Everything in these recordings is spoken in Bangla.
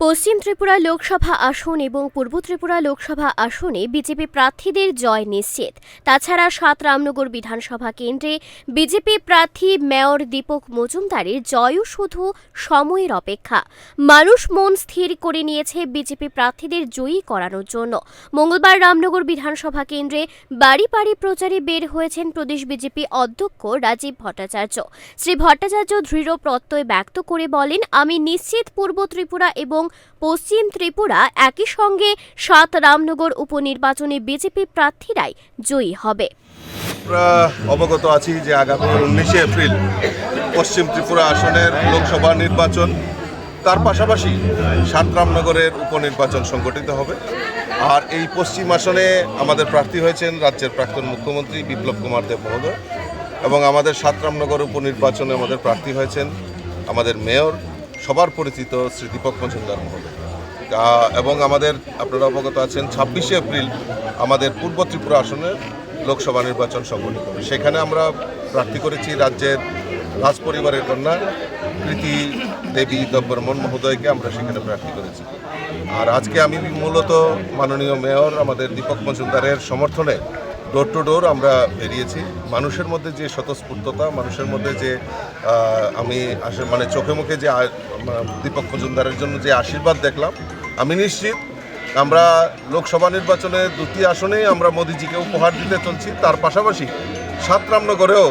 পশ্চিম ত্রিপুরা লোকসভা আসন এবং পূর্ব ত্রিপুরা লোকসভা আসনে বিজেপি প্রার্থীদের জয় নিশ্চিত। তাছাড়া সাত রামনগর বিধানসভা কেন্দ্রে বিজেপি প্রার্থী মেয়র দীপক মজুমদারের জয়ও শুধু সময়ের অপেক্ষা। মানুষ মন স্থির করে নিয়েছে বিজেপি প্রার্থীদের জয়ী করানোর জন্য। মঙ্গলবার রামনগর বিধানসভা কেন্দ্রে বাড়ি বাড়ি প্রচারে বের হয়েছেন প্রদেশ বিজেপি অধ্যক্ষ রাজীব ভট্টাচার্য। শ্রী ভট্টাচার্য দৃঢ় প্রত্যয় ব্যক্ত করে বলেন, আমি নিশ্চিত পূর্ব ত্রিপুরা এবং পশ্চিম ত্রিপুরা একই সঙ্গে সাত রামনগর উপনির্বাচনে বিজেপি প্রার্থীরাই জয়ী হবে। আমরা অবগত আছি যে আগামী উনিশে এপ্রিল পশ্চিম ত্রিপুরা আসনের লোকসভা নির্বাচন, তার পাশাপাশি সাতরামনগরের উপনির্বাচন সংগঠিত হবে। আর এই পশ্চিম আসনে আমাদের প্রার্থী হয়েছেন রাজ্যের প্রাক্তন মুখ্যমন্ত্রী বিপ্লব কুমার দেব মহোদয় এবং আমাদের সাতরামনগর উপনির্বাচনে আমাদের প্রার্থী হয়েছেন আমাদের মেয়র সবার পরিচিত শ্রী দীপক মজুমদার মহোদয়। এবং আমাদের, আপনারা অবগত আছেন, ছাব্বিশে এপ্রিল আমাদের পূর্ব ত্রিপুরা আসনের লোকসভা নির্বাচন সংগঠিত হবে। সেখানে আমরা প্রার্থী করেছি রাজ্যের রাজ পরিবারের কন্যা, প্রীতি দেবী দব্বরমন মহোদয়কে আমরা সেখানে প্রার্থী করেছি। আর আজকে আমি মূলত মাননীয় মেয়র আমাদের দীপক মজুমদারের সমর্থনে ডোর টু ডোর আমরা বেরিয়েছি। মানুষের মধ্যে যে স্বতঃস্ফূর্ততা, মানুষের মধ্যে যে আমি মানে চোখে মুখে যে দীপক মজুমদারের জন্য যে আশীর্বাদ দেখলাম, আমি নিশ্চিত আমরা লোকসভা নির্বাচনে দুটি আসনেই আমরা মোদিজিকে উপহার দিতে চলছি। তার পাশাপাশি সাত রামনগরেও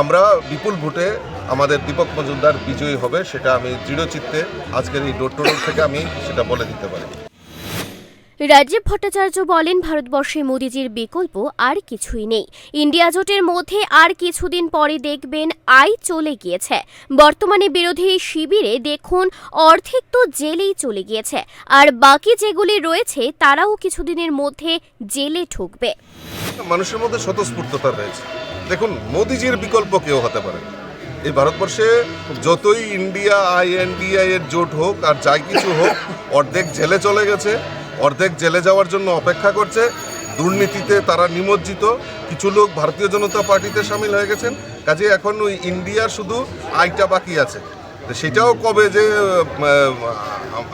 আমরা বিপুল ভোটে আমাদের দীপক মজুমদার বিজয়ী হবে, সেটা আমি দৃঢ় চিত্তে আজকের এই ডোর ডোর থেকে আমি সেটা বলে দিতে পারি। রাজীব ভট্টাচার্য বলেন, ভারতবর্ষে মোদিজির বিকল্প আর কিছুই নেই। ইন্ডিয়া জোটের মধ্যে আর কিছুদিন পরে দেখবেন আই চলে গিয়েছে। বর্তমানে বিরোধী শিবিরে দেখুন, অর্ধেক তো জেলেই চলে গিয়েছে। আর বাকি যেগুলি রয়েছে, তারাও কিছুদিনের মধ্যে জেলে ঠুকবে। মানুষের মধ্যে স্বতঃস্ফূর্ততা রয়েছে। দেখুন, মোদিজির বিকল্প কেউ হতে পারে এই ভারতবর্ষে যতই ইন্ডিয়া, আইএনডিআই এর জোট হোক আর যাই কিছু হোক, অর্ধেক জেলে চলে গেছে। অর্ধেক জেলে যাওয়ার জন্য অপেক্ষা করছে। দুর্নীতিতে তারা নিমজ্জিত। কিছু লোক ভারতীয় জনতা পার্টিতে সামিল হয়ে গেছেন। কাজে এখন ওই ইন্ডিয়ার শুধু আইটা বাকি আছে। সেটাও কবে যে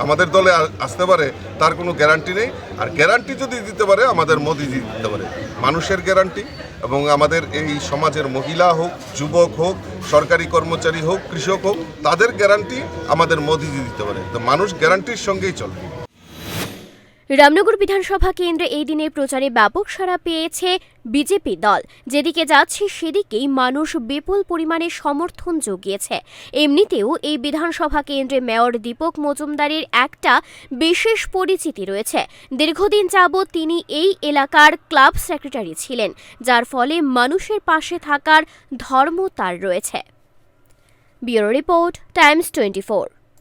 আমাদের দলে আসতে পারে, তার কোনো গ্যারান্টি নেই। আর গ্যারান্টি যদি দিতে পারে, আমাদের মোদিজি দিতে পারে। মানুষের গ্যারান্টি এবং আমাদের এই সমাজের মহিলা হোক, যুবক হোক, সরকারি কর্মচারী হোক, কৃষক হোক, তাদের গ্যারান্টি আমাদের মোদিজি দিতে পারে। তো মানুষ গ্যারান্টির সঙ্গেই চলে। রামনগর বিধানসভা কেন্দ্রে এই দিনের প্রচারে ব্যাপক সাড়া পেয়েছে বিজেপি দল। যেদিকে যাচ্ছে, সেদিকেই মানুষ বিপুল পরিমাণে সমর্থন জুগিয়েছে। এমনিতেও এই বিধানসভা কেন্দ্রে মেয়র দীপক মজুমদারের একটা বিশেষ পরিচিতি রয়েছে। দীর্ঘদিন যাবৎ তিনি এই এলাকার ক্লাব সেক্রেটারি ছিলেন, যার ফলে মানুষের পাশে থাকার ধর্ম তার রয়েছে। Bureau report, Times twenty